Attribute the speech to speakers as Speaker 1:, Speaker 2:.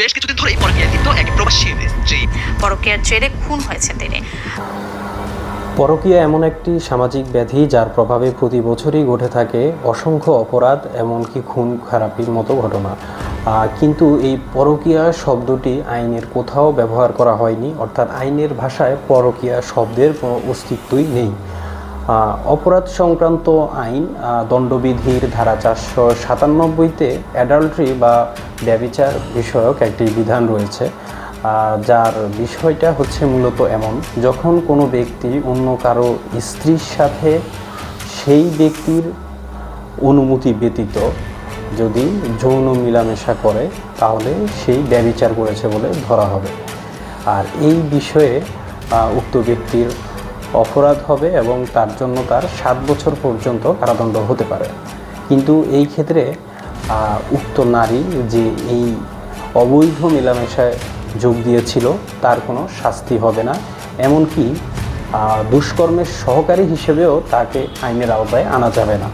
Speaker 1: বেশ কিছুদিন ধরেই পরকীয়ায় লিপ্ত এক প্রবাসী স্ত্রী
Speaker 2: পরকীয়ার জেরে খুন হয়েছে তিনি।
Speaker 3: পরকীয়া এমন একটি সামাজিক ব্যাধি যার প্রভাবে প্রতি বছরই ঘটে থাকে অসংখ্য অপরাধ এমনকি খুন খারাপির মতো ঘটনা। কিন্তু এই পরকীয়া শব্দটি আইনের কোথাও ব্যবহার করা হয়নি অর্থাৎ আইনের ভাষায় পরকীয়া শব্দের কোনো অস্তিত্বই নেই। অপরাধ সংক্রান্ত আইন দণ্ডবিধির ধারা চারশো সাতানব্বইতে অ্যাডাল্ট্রি বা ব্যবিচার বিষয়ক একটি বিধান রয়েছে যার বিষয়টা হচ্ছে মূলত এমন, যখন কোনো ব্যক্তি অন্য কারও স্ত্রীর সাথে সেই ব্যক্তির অনুমতি ব্যতীত যদি যৌন মিলামেশা করে, তাহলে সেই ব্যবিচার করেছে বলে ধরা হবে। আর এই বিষয়ে উক্ত ব্যক্তির অপরাধ হবে এবং তার জন্য তার সাত বছর পর্যন্ত কারাদণ্ড হতে পারে। কিন্তু এই ক্ষেত্রে উক্ত নারী যে এই অবৈধ মেলামেশায় যোগ দিয়েছিল, তার কোনো শাস্তি হবে না। এমনকি দুষ্কর্মের সহকারী হিসেবেও তাকে আইনের আওতায় আনা যাবে না।